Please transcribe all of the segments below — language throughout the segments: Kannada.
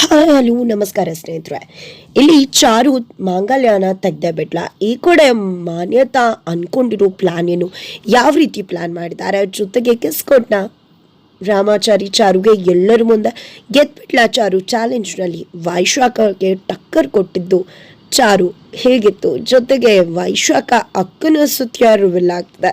ಹಲೋ, ನಮಸ್ಕಾರ ಸ್ನೇಹಿತರೆ. ಇಲ್ಲಿ ಚಾರು ಮಾಂಗಲ್ಯಾನ ತೆಗ್ದೇ ಬಿಟ್ಲ. ಈ ಕಡೆ ಮಾನ್ಯತಾ ಅನ್ಕೊಂಡಿರೋ ಪ್ಲಾನ್ ಏನು? ಯಾವ ರೀತಿ ಪ್ಲಾನ್ ಮಾಡಿದ್ದಾರೆ? ಜೊತೆಗೆ ಕಿಸ್ಕೊಟ್ನ ರಾಮಾಚಾರಿ ಚಾರುಗೆ ಎಲ್ಲರ ಮುಂದೆ ಗೆದ್ಬಿಟ್ಲ ಚಾರು. ಚಾಲೆಂಜ್ನಲ್ಲಿ ವೈಶಾಖಗೆ ಟಕ್ಕರ್ ಕೊಟ್ಟಿದ್ದು ಚಾರು. ಹೇಗಿತ್ತು? ಜೊತೆಗೆ ವೈಶಾಖ ಅಕ್ಕನ ಸುತ್ತಿಯಾರು ಆಗ್ತದೆ.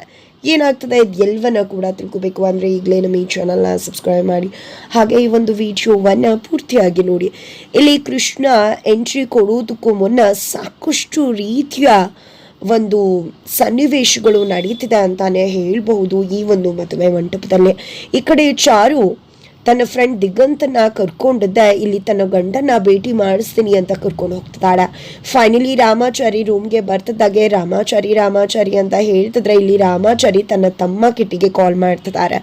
ಏನಾಗ್ತದೆ? ಇದು ಕೂಡ ತಿಳ್ಕೊಬೇಕು. ಅಂದರೆ ಈಗಲೇ ನಮ್ಮ ಈ ಚಾನಲ್ನ ಸಬ್ಸ್ಕ್ರೈಬ್ ಮಾಡಿ. ಹಾಗೆ ಈ ಒಂದು ವಿಡಿಯೋವನ್ನು ಪೂರ್ತಿಯಾಗಿ ನೋಡಿ. ಇಲ್ಲಿ ಕೃಷ್ಣ ಎಂಟ್ರಿ ಕೊಡುವುದಕ್ಕೂ ಮುನ್ನ ಸಾಕಷ್ಟು ರೀತಿಯ ಒಂದು ಸನ್ನಿವೇಶಗಳು ನಡೀತಿದೆ ಅಂತಾನೆ ಹೇಳಬಹುದು ಈ ಒಂದು ಮದುವೆ ಮಂಟಪದಲ್ಲಿ. ಈ ಕಡೆ ಚಾರು ತನ್ನ ಫ್ರೆಂಡ್ ದಿಗಂತನ ಕರ್ಕೊಂಡಿದ್ದೆ, ಇಲ್ಲಿ ತನ್ನ ಗಂಡನ ಭೇಟಿ ಮಾಡಿಸ್ತೀನಿ ಅಂತ ಕರ್ಕೊಂಡು ಹೋಗ್ತಿದ್ದಾಳೆ. ಫೈನಲಿ ರಾಮಾಚಾರಿ ರೂಮ್ಗೆ ಬರ್ತದಾಗೆ, ರಾಮಾಚಾರಿ ರಾಮಾಚಾರಿ ಅಂತ ಹೇಳ್ತಿದ್ರೆ ಇಲ್ಲಿ ರಾಮಾಚಾರಿ ತನ್ನ ತಮ್ಮ ಕಿಟ್ಟಿಗೆ ಕಾಲ್ ಮಾಡ್ತಿದ್ದಾರೆ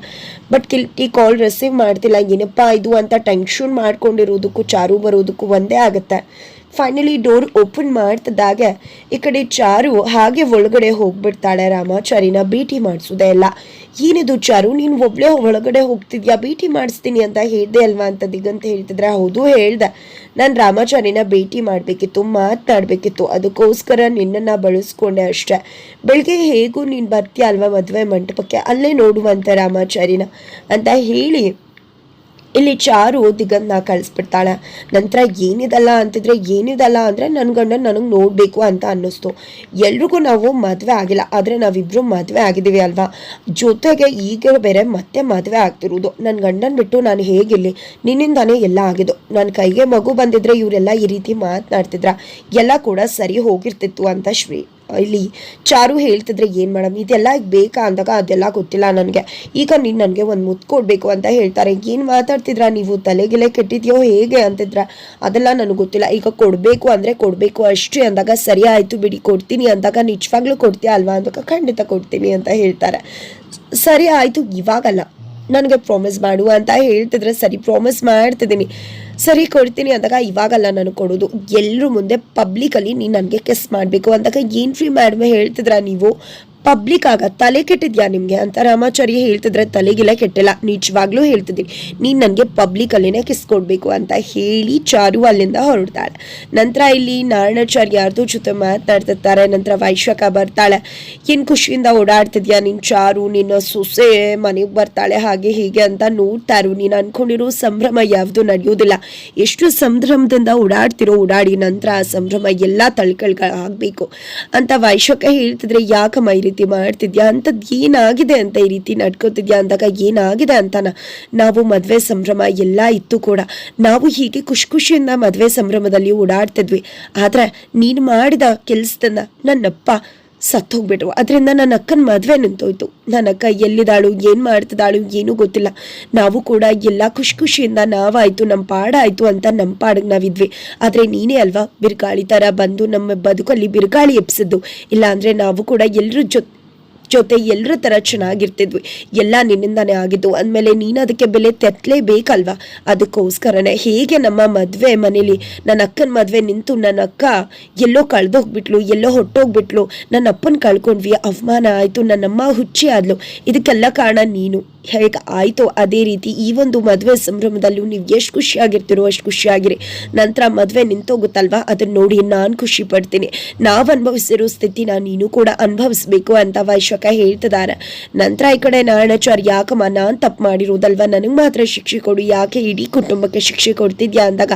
ಬಟ್ ಕಿಟ್ಟಿ ಕಾಲ್ ರಿಸೀವ್ ಮಾಡ್ತಿಲ್ಲ, ಏನಪ್ಪಾ ಇದು ಅಂತ ಟೆನ್ಷನ್ ಮಾಡ್ಕೊಂಡಿರೋದಕ್ಕೂ ಚಾರು ಬರೋದಕ್ಕೂ ಒಂದೇ ಆಗುತ್ತೆ. ಫೈನಲಿ ಡೋರ್ ಓಪನ್ ಮಾಡ್ತಿದ್ದಾಗ, ಈ ಕಡೆ ಚಾರು ಹಾಗೆ ಒಳಗಡೆ ಹೋಗ್ಬಿಡ್ತಾಳೆ, ರಾಮಾಚಾರಿನ ಭೇಟಿ ಮಾಡಿಸೋದೇ ಇಲ್ಲ. ಏನಿದು ಚಾರು ನೀನು ಒಬ್ಳೆ ಒಳಗಡೆ ಹೋಗ್ತಿದ್ಯಾ, ಭೇಟಿ ಮಾಡಿಸ್ತೀನಿ ಅಂತ ಹೇಳ್ದೆ ಅಲ್ವಾ ಅಂತ ದಿಗಂತ ಹೇಳ್ತಿದ್ರೆ, ಹೌದು ಹೇಳ್ದೆ. ನಾನು ರಾಮಾಚಾರಿನ ಭೇಟಿ ಮಾಡಬೇಕಿತ್ತು, ಮಾತನಾಡಬೇಕಿತ್ತು. ಅದಕ್ಕೋಸ್ಕರ ನಿನ್ನನ್ನು ಬಳಸ್ಕೊಂಡೆ ಅಷ್ಟೇ. ಬೆಳಗ್ಗೆ ಹೇಗೂ ನೀನು ಬರ್ತೀಯ ಅಲ್ವಾ ಮದುವೆ ಮಂಟಪಕ್ಕೆ, ಅಲ್ಲೇ ನೋಡುವಂಥ ರಾಮಾಚಾರಿನ ಅಂತ ಹೇಳಿ ಇಲ್ಲಿ ಚಾರು ದಿಗಂತನ ಕಳಿಸ್ಬಿಡ್ತಾಳೆ. ನಂತರ ಏನಿದಲ್ಲ ಅಂತಿದ್ರೆ ಏನಿದಲ್ಲ ಅಂದರೆ ನನ್ನ ಗಂಡ ನನಗೆ ನೋಡಬೇಕು ಅಂತ ಅನ್ನಿಸ್ತು. ಎಲ್ರಿಗೂ ನಾವು ಮದುವೆ ಆಗಿಲ್ಲ, ಆದರೆ ನಾವಿಬ್ಬರು ಮದುವೆ ಆಗಿದ್ದೀವಿ ಅಲ್ವಾ? ಜೊತೆಗೆ ಈಗ ಬೇರೆ ಮತ್ತೆ ಮದುವೆ ಆಗ್ತಿರೋದು. ನನ್ನ ಗಂಡನ ಬಿಟ್ಟು ನಾನು ಹೇಗಿಲ್ಲಿ? ನಿನ್ನಿಂದಾನೇ ಎಲ್ಲ ಆಗಿದ್ದು. ನನ್ನ ಕೈಗೆ ಮಗು ಬಂದಿದ್ರೆ ಇವರೆಲ್ಲ ಈ ರೀತಿ ಮಾತನಾಡ್ತಿದ್ರ. ಎಲ್ಲ ಕೂಡ ಸರಿ ಹೋಗಿರ್ತಿತ್ತು ಅಂತ ಶ್ರೀ ಇಲ್ಲಿ ಚಾರು ಹೇಳ್ತಿದ್ರೆ ಏನು ಮೇಡಮ್? ಇದೆಲ್ಲ ಬೇಕಾ ಅಂದಾಗ ಅದೆಲ್ಲ ಗೊತ್ತಿಲ್ಲ ನನಗೆ. ಈಗ ನೀನು ನನಗೆ ಒಂದು ಮುತ್ತು ಕೊಡಬೇಕು ಅಂತ ಹೇಳ್ತಾರೆ. ಏನು ಮಾತಾಡ್ತಿದ್ರ ನೀವು? ತಲೆಗೆಲೆ ಕೆಟ್ಟಿದ್ಯೋ ಹೇಗೆ ಅಂತಿದ್ರ? ಅದೆಲ್ಲ ನನಗೆ ಗೊತ್ತಿಲ್ಲ. ಈಗ ಕೊಡಬೇಕು ಅಂದರೆ ಕೊಡಬೇಕು. ಅಷ್ಟೇ ಅಂದಾಗ ಸರಿ ಆಯಿತು ಬಿಡಿ. ಕೊಡ್ತೀನಿ ಅಂದಾಗ ನಿಜವಾಗ್ಲೂ ಕೊಡ್ತೀಯ ಅಲ್ವಾ ಅಂದಾಗ ಖಂಡಿತ ಕೊಡ್ತೀನಿ ಅಂತ ಹೇಳ್ತಾರೆ. ಸರಿ ಆಯಿತು, ಇವಾಗಲ್ಲ. ನನಗೆ ಪ್ರಾಮಿಸ್ ಮಾಡು ಅಂತ ಹೇಳ್ತಿದ್ರೆ ಸರಿ ಪ್ರಾಮಿಸ್ ಮಾಡ್ತಿದ್ದೀನಿ. ಸರಿ ಕೊಡ್ತೀನಿ ಅಂದಾಗ ಇವಾಗಲ್ಲ ನಾನು ಕೊಡೋದು. ಎಲ್ಲರೂ ಮುಂದೆ ಪಬ್ಲಿಕಲ್ಲಿ ನೀನು ನನಗೆ ಕೆಸ್ ಮಾಡಬೇಕು ಅಂದಾಗ ಏನು ಫ್ರೀ ಮೇಡಮ್ ಹೇಳ್ತಿದ್ರ ನೀವು? ಪಬ್ಲಿಕ್ ಆಗ ತಲೆ ಕೆಟ್ಟಿದ್ಯಾ ನಿಮಗೆ ಅಂತ ರಾಮಾಚಾರ್ಯ ಹೇಳ್ತಿದ್ರೆ ತಲೆಗೆಲ್ಲ ಕೆಟ್ಟಿಲ್ಲ. ನಿಜವಾಗ್ಲೂ ಹೇಳ್ತಿದ್ದೀನಿ. ನೀನು ನನಗೆ ಪಬ್ಲಿಕಲ್ಲಿನೇ ಕಿಸ್ ಕೊಡಬೇಕು ಅಂತ ಹೇಳಿ ಚಾರು ಅಲ್ಲಿಂದ ಹೊರಡ್ತಾಳೆ. ನಂತರ ಇಲ್ಲಿ ನಾರಾಯಣಾಚಾರ್ಯ ಯಾರ್ದು ಜೊತೆ ಮಾತಾಡ್ತಿರ್ತಾರೆ. ನಂತರ ವೈಶಾಕ ಬರ್ತಾಳೆ. ಏನು ಖುಷಿಯಿಂದ ಓಡಾಡ್ತಿದ್ಯಾ ನಿನ್ ಚಾರು? ನಿನ್ನ ಸೊಸೆ ಮನೆಗೆ ಬರ್ತಾಳೆ. ಹಾಗೆ ಹೀಗೆ ಅಂತ ನೋಡ್ತಾರು. ನೀನು ಅನ್ಕೊಂಡಿರೋ ಸಂಭ್ರಮ ಯಾವ್ದು ನಡೆಯೋದಿಲ್ಲ. ಎಷ್ಟು ಸಂಭ್ರಮದಿಂದ ಓಡಾಡ್ತಿರೋ ಓಡಾಡಿ ನಂತರ ಆ ಸಂಭ್ರಮ ಎಲ್ಲ ತಳ್ಕಳ್ಗಳಾಗ್ಬೇಕು. ಅಂತ ವೈಶಾಖ ಹೇಳ್ತಿದ್ರೆ, ಯಾಕಮ್ಮ ಈ ರೀತಿ ಮಾಡ್ತಿದ್ಯಾ? ಅಂಥದ್ದು ಏನಾಗಿದೆ ಅಂತ ಈ ರೀತಿ ನಡ್ಕೋತಿದ್ಯಾ ಅಂದಾಗ ಏನಾಗಿದೆ ಅಂತಾನ? ನಾವು ಮದುವೆ ಸಂಭ್ರಮ ಎಲ್ಲ ಇತ್ತು ಕೂಡ. ನಾವು ಹೀಗೆ ಖುಷಿ ಖುಷಿಯಿಂದ ಮದುವೆ ಸಂಭ್ರಮದಲ್ಲಿ ಓಡಾಡ್ತಿದ್ವಿ. ಆದರೆ ನೀನು ಮಾಡಿದ ಕೆಲ್ಸದನ್ನ ನನ್ನಪ್ಪ ಸತ್ತೋಗ್ಬಿಟ್ರು. ಅದರಿಂದ ನನ್ನ ಅಕ್ಕನ ಮದುವೆ ನಿಂತೋಯ್ತು. ನನ್ನ ಅಕ್ಕ ಎಲ್ಲಿದ್ದಾಳು, ಏನು ಮಾಡ್ತಿದ್ದಾಳು, ಏನೂ ಗೊತ್ತಿಲ್ಲ. ನಾವು ಕೂಡ ಎಲ್ಲ ಖುಷಿ ಖುಷಿಯಿಂದ ನಾವಾಯಿತು ನಮ್ಮ ಪಾಡಾಯ್ತು ಅಂತ ನಮ್ಮ ಪಾಡಿಗೆ ನಾವಿದ್ವಿ. ಆದರೆ ನೀನೇ ಅಲ್ವಾ, ಬಿರುಗಾಳಿ ಥರ ಬಂದು ನಮ್ಮ ಬದುಕಲ್ಲಿ ಬಿರುಗಾಳಿ ಎಪ್ಸಿದ್ದು ಇಲ್ಲಾಂದರೆ ನಾವು ಕೂಡ ಎಲ್ಲರ ಜೊತೆ ಜೊತೆ ಎಲ್ಲರ ಥರ ಚೆನ್ನಾಗಿರ್ತಿದ್ವಿ. ಎಲ್ಲ ನಿನ್ನಿಂದಾನೇ ಆಗಿದ್ದು. ಅಂದಮೇಲೆ ನೀನು ಅದಕ್ಕೆ ಬೆಲೆ ತೆತ್ತಲೇಬೇಕಲ್ವಾ ಅದಕ್ಕೋಸ್ಕರನೇ ಹೇಗೆ ನಮ್ಮ ಮದುವೆ ಮನೇಲಿ ನನ್ನ ಅಕ್ಕನ ಮದುವೆ ನಿಂತು ನನ್ನ ಅಕ್ಕ ಎಲ್ಲೋ ಕಳೆದೋಗ್ಬಿಟ್ಲು, ಎಲ್ಲೋ ಹೊಟ್ಟೋಗ್ಬಿಟ್ಲು ನನ್ನ ಅಪ್ಪನ ಕಳ್ಕೊಂಡ್ವಿ. ಅವಮಾನ ಆಯಿತು. ನನ್ನಮ್ಮ ಹುಚ್ಚಿ ಆದ್ಲು. ಇದಕ್ಕೆಲ್ಲ ಕಾರಣ ನೀನು. ಹೇಗೆ ಆಯಿತೋ ಅದೇ ರೀತಿ ಈ ಒಂದು ಮದುವೆ ಸಂಭ್ರಮದಲ್ಲೂ ನೀವು ಎಷ್ಟು ಖುಷಿಯಾಗಿರ್ತೀರೋ ಅಷ್ಟು ಖುಷಿಯಾಗಿರಿ. ನಂತರ ಮದುವೆ ನಿಂತೋಗುತ್ತಲ್ವಾ? ಅದನ್ನ ನೋಡಿ ನಾನು ಖುಷಿ ಪಡ್ತೀನಿ. ನಾವು ಅನುಭವಿಸಿರೋ ಸ್ಥಿತಿನ ನೀನು ಕೂಡ ಅನುಭವಿಸ್ಬೇಕು ಅಂತ ವೈಶಾಖ ಹೇಳ್ತಿದ್ದಾರೆ ನಂತರ ಈ ಕಡೆ ನಾರಾಯಣಾಚಾರ್ಯ, ಯಾಕಮ್ಮ ನಾನು ತಪ್ಪು ಮಾಡಿರೋದಲ್ವಾ? ನನಗೆ ಮಾತ್ರ ಶಿಕ್ಷೆ ಕೊಡು. ಯಾಕೆ ಇಡೀ ಕುಟುಂಬಕ್ಕೆ ಶಿಕ್ಷೆ ಕೊಡ್ತಿದ್ಯಾ ಅಂದಾಗ?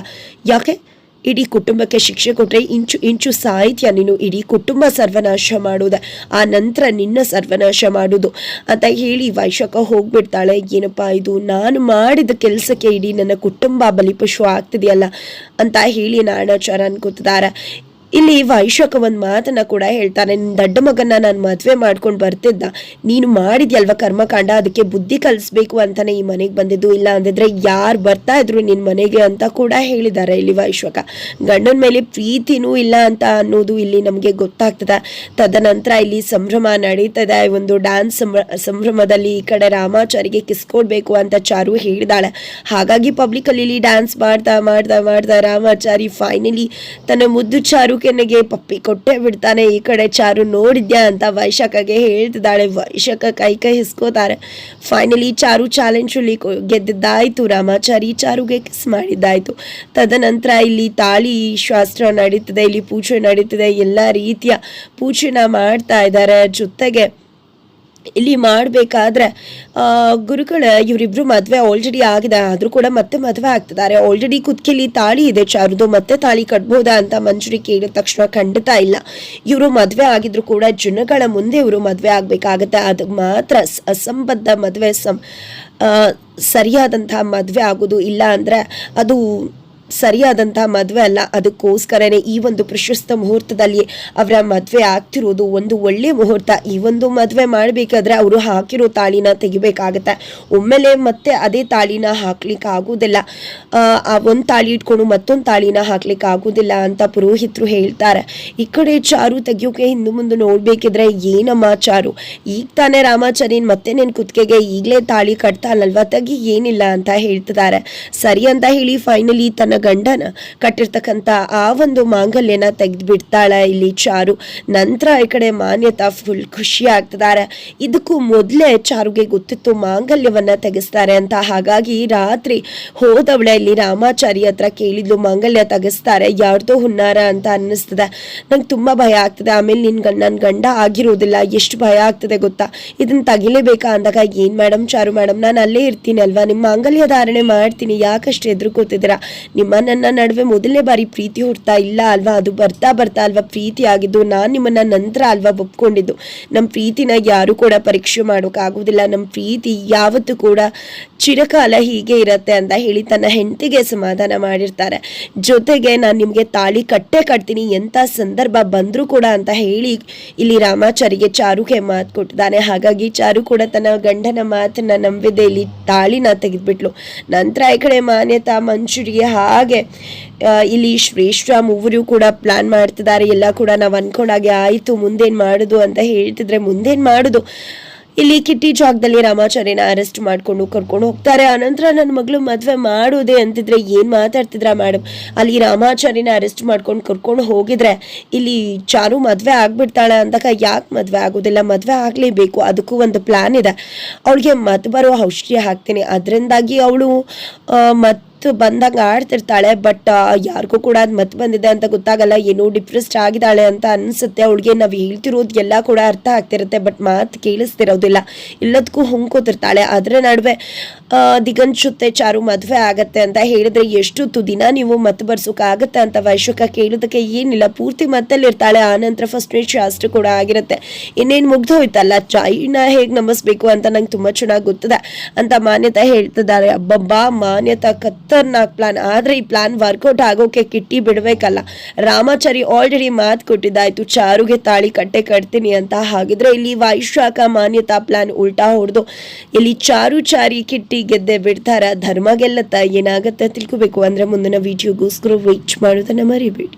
ಯಾಕೆ? ಇಡೀ ಕುಟುಂಬಕ್ಕೆ ಶಿಕ್ಷೆ ಕೊಟ್ಟರೆ ಇಂಚು ಇಂಚು ಸಾಹಿತ್ಯ ನೀನು ಇಡೀ ಕುಟುಂಬ ಸರ್ವನಾಶ ಮಾಡುವುದ ಆ ನಂತರ ನಿನ್ನ ಸರ್ವನಾಶ ಮಾಡುವುದು ಅಂತ ಹೇಳಿ ವೈಶಾಖ ಹೋಗ್ಬಿಡ್ತಾಳೆ. ಏನಪ್ಪ ಇದು? ನಾನು ಮಾಡಿದ ಕೆಲಸಕ್ಕೆ ಇಡೀ ನನ್ನ ಕುಟುಂಬ ಬಲಿಪಶು ಆಗ್ತಿದೆಯಲ್ಲ ಅಂತ ಹೇಳಿ ನಾರಾಯಣಾಚಾರ ಅನ್ಕೋತಿದ್ದಾರೆ ಇಲ್ಲಿ ವೈಶಾಖ ಒಂದು ಮಾತನ್ನ ಕೂಡ ಹೇಳ್ತಾನೆ ನಿನ್ನ ದೊಡ್ಡ ಮಗನ್ನ ನಾನು ಮದುವೆ ಮಾಡ್ಕೊಂಡು ಬರ್ತಿದ್ದ, ನೀನು ಮಾಡಿದ್ಯಲ್ವ ಕರ್ಮಕಾಂಡ, ಅದಕ್ಕೆ ಬುದ್ಧಿ ಕಲಿಸ್ಬೇಕು ಅಂತಾನೆ ಈ ಮನೆಗೆ ಬಂದಿದ್ದು? ಇಲ್ಲ ಅಂದಿದ್ರೆ ಯಾರು ಬರ್ತಾ ಇದ್ರು ನಿನ್ನ ಮನೆಗೆ ಅಂತ ಕೂಡ ಹೇಳಿದ್ದಾರೆ ಇಲ್ಲಿ ವೈಶ್ವಕ ಗಂಡನ ಮೇಲೆ ಪ್ರೀತಿನೂ ಇಲ್ಲ ಅಂತ ಅನ್ನೋದು ಇಲ್ಲಿ ನಮಗೆ ಗೊತ್ತಾಗ್ತದೆ. ತದನಂತರ ಇಲ್ಲಿ ಸಂಭ್ರಮ ನಡೀತದೆ, ಒಂದು ಡ್ಯಾನ್ಸ್ ಸಂಭ್ರಮದಲ್ಲಿ ಈ ಕಡೆ ರಾಮಾಚಾರಿಗೆ ಕಿಸ್ಕೊಡ್ಬೇಕು ಅಂತ ಚಾರು ಹೇಳಿದಾಳೆ. ಹಾಗಾಗಿ ಪಬ್ಲಿಕಲ್ಲಿ ಇಲ್ಲಿ ಡ್ಯಾನ್ಸ್ ಮಾಡ್ತಾ ಮಾಡ್ತಾ ಮಾಡ್ತಾ ರಾಮಾಚಾರಿ ಫೈನಲಿ ತನ್ನ ಮುದ್ದು ಚಾರು ಕೆನ್ನೆಗೆ ಪಪ್ಪಿ ಕೊಟ್ಟೆ ಬಿಡ್ತಾನೆ. ಈ ಕಡೆ ಚಾರು ನೋಡಿದ್ಯಾ ಅಂತ ವೈಶಾಖಗೆ ಹೇಳ್ತಿದ್ದಾಳೆ. ವೈಶಾಖ ಕೈ ಕೈ ಹಿಸ್ಕೋತಾರೆ. ಫೈನಲಿ ಚಾರು ಚಾಲೆಂಜ್ ಚಾಲೆಂಜಲ್ಲಿ ಗೆದ್ದಿದ್ದಾಯ್ತು. ರಾಮಾಚಾರಿ ಚಾರುಗೆ ಕಿಸ್ ಮಾಡಿದ್ದಾಯ್ತು. ತದನಂತರ ಇಲ್ಲಿ ತಾಳಿ ಶಾಸ್ತ್ರ ನಡೀತದೆ, ಇಲ್ಲಿ ಪೂಜೆ ನಡೀತದೆ, ಎಲ್ಲ ರೀತಿಯ ಪೂಜೆನ ಮಾಡ್ತಾ ಇದ್ದಾರೆ. ಜೊತೆಗೆ ಇಲ್ಲಿ ಮಾಡಬೇಕಾದ್ರೆ ಗುರುಗಳ ಇವರಿಬ್ರು ಮದುವೆ ಆಲ್ರೆಡಿ ಆಗಿದೆ, ಆದರೂ ಕೂಡ ಮತ್ತೆ ಮದುವೆ ಆಗ್ತಿದ್ದಾರೆ. ಆಲ್ರೆಡಿ ಕುತ್ಕೆಲಿ ತಾಳಿ ಇದೆ ಚಾರದು ಮತ್ತೆ ತಾಳಿ ಕಟ್ಬೋದಾ ಅಂತ ಮಂಜುರಿ ಕೇಳಿದ ತಕ್ಷಣ ಖಂಡಿತ ಇಲ್ಲ. ಇವರು ಮದುವೆ ಆಗಿದ್ರು ಕೂಡ ಜನಗಳ ಮುಂದೆ ಇವರು ಮದುವೆ ಆಗಬೇಕಾಗತ್ತೆ. ಅದು ಮಾತ್ರ ಅಸಂಬದ್ಧ ಮದುವೆ ಸಂ ಸರಿಯಾದಂತಹ ಮದುವೆ ಆಗೋದು ಇಲ್ಲ ಅಂದರೆ ಅದು ಸರಿಯಾದಂತಹ ಮದುವೆ ಅಲ್ಲ. ಅದಕ್ಕೋಸ್ಕರನೇ ಈ ಒಂದು ಪ್ರಶಸ್ತ ಮುಹೂರ್ತದಲ್ಲಿ ಅವರ ಮದುವೆ ಆಗ್ತಿರೋದು ಒಂದು ಒಳ್ಳೆ ಮುಹೂರ್ತ. ಈ ಒಂದು ಮದುವೆ ಮಾಡಬೇಕಾದ್ರೆ ಅವರು ಹಾಕಿರೋ ತಾಳಿನ ತೆಗಿಬೇಕಾಗತ್ತೆ. ಒಮ್ಮೆಲೆ ಮತ್ತೆ ಅದೇ ತಾಳಿನ ಹಾಕ್ಲಿಕ್ಕೆ ಆಗೋದಿಲ್ಲ. ಒಂದು ತಾಳಿ ಇಟ್ಕೊಂಡು ಮತ್ತೊಂದು ತಾಳಿನ ಹಾಕ್ಲಿಕ್ಕೆ ಆಗೋದಿಲ್ಲ ಅಂತ ಪುರೋಹಿತರು ಹೇಳ್ತಾರೆ. ಈ ಕಡೆ ಚಾರು ತೆಗಿಯೋಕೆ ಹಿಂದೆ ಮುಂದೆ ನೋಡ್ಬೇಕಿದ್ರೆ ಏನಮ್ಮ ಚಾರು? ಈಗ ತಾನೇ ರಾಮಾಚಾರ್ಯನ್ ಮತ್ತೆ ನಿನ್ ಕುತ್ತಿಗೆಗೆ ಈಗಲೇ ತಾಳಿ ಕಟ್ತಾನಲ್ವಾ ತಗಿ ಏನಿಲ್ಲ ಅಂತ ಹೇಳ್ತಿದ್ದಾರೆ. ಸರಿ ಅಂತ ಹೇಳಿ ಫೈನಲಿ ತನ್ನ ಗಂಡನ ಕಟ್ಟಿರ್ತಕ್ಕಂಥ ಆ ಒಂದು ಮಾಂಗಲ್ಯನ ತೆಗೆದು ಬಿಡ್ತಾಳೆ ಇಲ್ಲಿ ಚಾರು. ನಂತರ ಈ ಕಡೆ ಮಾನ್ಯತಾ ಫುಲ್ ಖುಷಿ ಆಗ್ತಿದ್ದಾರೆ. ಇದಕ್ಕೂ ಮೊದಲೇ ಚಾರುಗೆ ಗೊತ್ತಿತ್ತು ಮಾಂಗಲ್ಯವನ್ನ ತೆಗೆಸ್ತಾರೆ ಅಂತ. ಹಾಗಾಗಿ ರಾತ್ರಿ ಹೋದವಳೆ ಇಲ್ಲಿ ರಾಮಾಚಾರಿ ಹತ್ರ ಕೇಳಿದ್ಲು, ಮಾಂಗಲ್ಯ ತೆಗೆಸ್ತಾರೆ, ಯಾರ್ದೋ ಹುನ್ನಾರ ಅಂತ ಅನ್ನಿಸ್ತದೆ. ನಂಗೆ ತುಂಬಾ ಭಯ ಆಗ್ತದೆ. ಆಮೇಲೆ ನಿನ್ ನನ್ನ ಗಂಡ ಆಗಿರೋದಿಲ್ಲ, ಎಷ್ಟು ಭಯ ಆಗ್ತದೆ ಗೊತ್ತಾ? ಇದನ್ನ ತಗಿಲೇಬೇಕಾ? ಅಂದಾಗ, ಏನ್ ಮೇಡಮ್ ಚಾರು ಮೇಡಮ್ ನಾನು ಅಲ್ಲೇ ಇರ್ತೀನಿ ಅಲ್ವಾ? ನಿಮ್ಮ ಮಾಂಗಲ್ಯ ಧಾರಣೆ ಮಾಡ್ತೀನಿ. ಯಾಕಷ್ಟು ಎದುರುಕೋತಿದ್ದೀರಾ ನಿಮ್ಮ ನನ್ನ ನಡುವೆ ಮೊದಲನೇ ಬಾರಿ ಪ್ರೀತಿ ಹುಡ್ತಾ ಇಲ್ಲ ಅಲ್ವಾ? ಅದು ಬರ್ತಾ ಬರ್ತಾ ಅಲ್ವಾ? ಪ್ರೀತಿ ಆಗಿದ್ದು ನಾನು ನಿಮ್ಮನ್ನ ನಂತರ ಅಲ್ವಾ ಒಪ್ಕೊಂಡಿದ್ದು? ನಮ್ಮ ಪ್ರೀತಿನ ಯಾರು ಕೂಡ ಪರೀಕ್ಷೆ ಮಾಡೋಕ್ಕಾಗೋದಿಲ್ಲ ನಮ್ಮ ಪ್ರೀತಿ ಯಾವತ್ತು ಕೂಡ ಚಿರಕಾಲ ಹೀಗೆ ಇರತ್ತೆ ಅಂತ ಹೇಳಿ ತನ್ನ ಹೆಂಡತಿಗೆ ಸಮಾಧಾನ ಮಾಡಿರ್ತಾರೆ. ಜೊತೆಗೆ ನಾನು ನಿಮಗೆ ತಾಳಿ ಕಟ್ಟೆ ಕಟ್ತೀನಿ. ಎಂಥ ಸಂದರ್ಭ ಬಂದರೂ ಕೂಡ ಅಂತ ಹೇಳಿ ಇಲ್ಲಿ ರಾಮಾಚಾರಿಗೆ ಚಾರುಗೆ ಮಾತು ಕೊಟ್ಟಿದ್ದಾನೆ. ಹಾಗಾಗಿ ಚಾರು ಕೂಡ ತನ್ನ ಗಂಡನ ಮಾತನ್ನ ನಂಬಿದೆ. ಇಲ್ಲಿ ತಾಳಿನ ತೆಗೆದ್ಬಿಟ್ಲು. ನಂತರ ಈ ಕಡೆ ಮಾನ್ಯತಾ ಮಂಜುರಿಗೆ ಹಾಗೆ ಇಲ್ಲಿ ಶ್ರೇಷ್ಠ ಮೂವರು ಕೂಡ ಪ್ಲಾನ್ ಮಾಡ್ತಿದ್ದಾರೆ. ಎಲ್ಲ ಕೂಡ ನಾವು ಅನ್ಕೊಂಡಾಗೆ ಆಯಿತು, ಮುಂದೇನು ಮಾಡೋದು ಅಂತ ಹೇಳ್ತಿದ್ರೆ ಮುಂದೇನು ಮಾಡೋದು? ಇಲ್ಲಿ ಕಿಟ್ಟಿ ಜಾಗದಲ್ಲಿ ರಾಮಾಚಾರ್ಯನ ಅರೆಸ್ಟ್ ಮಾಡ್ಕೊಂಡು ಕರ್ಕೊಂಡು ಹೋಗ್ತಾರೆ. ಆನಂತರ ನನ್ನ ಮಗಳು ಮದುವೆ ಮಾಡೋದೆ ಅಂತಿದ್ರೆ ಏನು ಮಾತಾಡ್ತಿದ್ರ ಮೇಡಮ್ ಅಲ್ಲಿ ರಾಮಾಚಾರ್ಯನ ಅರೆಸ್ಟ್ ಮಾಡ್ಕೊಂಡು ಕರ್ಕೊಂಡು ಹೋಗಿದ್ರೆ ಇಲ್ಲಿ ಚಾರು ಮದುವೆ ಆಗ್ಬಿಡ್ತಾಳೆ ಅಂದಾಗ ಯಾಕೆ ಮದುವೆ ಆಗೋದಿಲ್ಲ? ಮದುವೆ ಆಗಲೇಬೇಕು. ಅದಕ್ಕೂ ಒಂದು ಪ್ಲಾನ್ ಇದೆ. ಅವಳಿಗೆ ಮತ್ ಬರೋ ಔಷಧಿ ಹಾಕ್ತೀನಿ. ಅದರಿಂದಾಗಿ ಅವಳು ಮತ್ ಬಂದಾಗ ಆಡ್ತಿರ್ತಾಳೆ ಬಟ್ ಯಾರಿಗೂ ಕೂಡ ಅದು ಮತ್ತೆ ಬಂದಿದೆ ಅಂತ ಗೊತ್ತಾಗಲ್ಲ ಏನೋ ಡಿಪ್ರೆಸ್ಡ್ ಆಗಿದ್ದಾಳೆ ಅಂತ ಅನ್ಸುತ್ತೆ. ಅವಳಿಗೆ ನಾವು ಹೇಳ್ತಿರೋದು ಎಲ್ಲ ಕೂಡ ಅರ್ಥ ಆಗ್ತಿರುತ್ತೆ ಬಟ್ ಮಾತು ಕೇಳಿಸ್ತಿರೋದಿಲ್ಲ. ಎಲ್ಲದಕ್ಕೂ ಹೊಂಕೋತಿರ್ತಾಳೆ ಅದರ ನಡುವೆ ಆ, ದಿಗಂತ್ ಜೊತೆ ಚಾರು ಮದುವೆ ಆಗತ್ತೆ ಅಂತ ಹೇಳಿದ್ರೆ ಎಷ್ಟು ದಿನ ನೀವು ಮತ್ತೆ ಬರ್ಸೋಕ್ಕಾಗತ್ತೆ ಅಂತ ವೈಶುಕ ಕೇಳೋದಕ್ಕೆ ಏನಿಲ್ಲ. ಪೂರ್ತಿ ಮತ್ತಲ್ಲಿರ್ತಾಳೆ. ಆನಂತರ ಫಸ್ಟ್ ನೈಟ್ ಶಾಸ್ತ್ರ ಕೂಡ ಆಗಿರುತ್ತೆ. ಇನ್ನೇನು ಮುಗ್ದೋಯ್ತಲ್ಲ? ಚಾಯಿನ ಹೇಗೆ ನಂಬಿಸ್ಬೇಕು ಅಂತ ನಂಗೆ ತುಂಬ ಚೆನ್ನಾಗಿ ಗೊತ್ತದೆ ಅಂತ ಮಾನ್ಯತಾ ಹೇಳ್ತಿದ್ದಾರೆ. ಅಬ್ಬಬ್ಬಾ ಮಾನ್ಯತಾ ಖತರ್ನಾಕ್ ಪ್ಲಾನ್ ಆದ್ರೆ ಈ ಪ್ಲಾನ್ ವರ್ಕೌಟ್ ಆಗೋಕೆ ಕಿಟ್ಟಿ ಬಿಡ್ಬೇಕಲ್ಲ. ರಾಮಾಚಾರಿ ಆಲ್ರೆಡಿ ಮಾತು ಕೊಟ್ಟಿದ್ದಾಯ್ತು. ಚಾರುಗೆ ತಾಳಿ ಕಟ್ಟೆ ಕಟ್ತೀನಿ ಅಂತ. ಹಾಗಿದ್ರೆ ಇಲ್ಲಿ ವೈಶಾಖ ಮಾನ್ಯತಾ ಪ್ಲಾನ್ ಉಲ್ಟಾ ಹೊಡೆದು. ಇಲ್ಲಿ ಚಾರು ಚಾರಿ ಕಿಟ್ಟಿ ಗೆದ್ದೆ ಬಿಡ್ತಾರ? ಧರ್ಮ ಗೆಲ್ಲತ್ತ ಏನಾಗತ್ತ ತಿಳ್ಕೊಬೇಕು. ಅಂದ್ರೆ ಮುಂದಿನ ವಿಡಿಯೋಗೋಸ್ಕರ ವೇಟ್ ಮಾಡೋದನ್ನ ಮರಿಬೇಡಿ.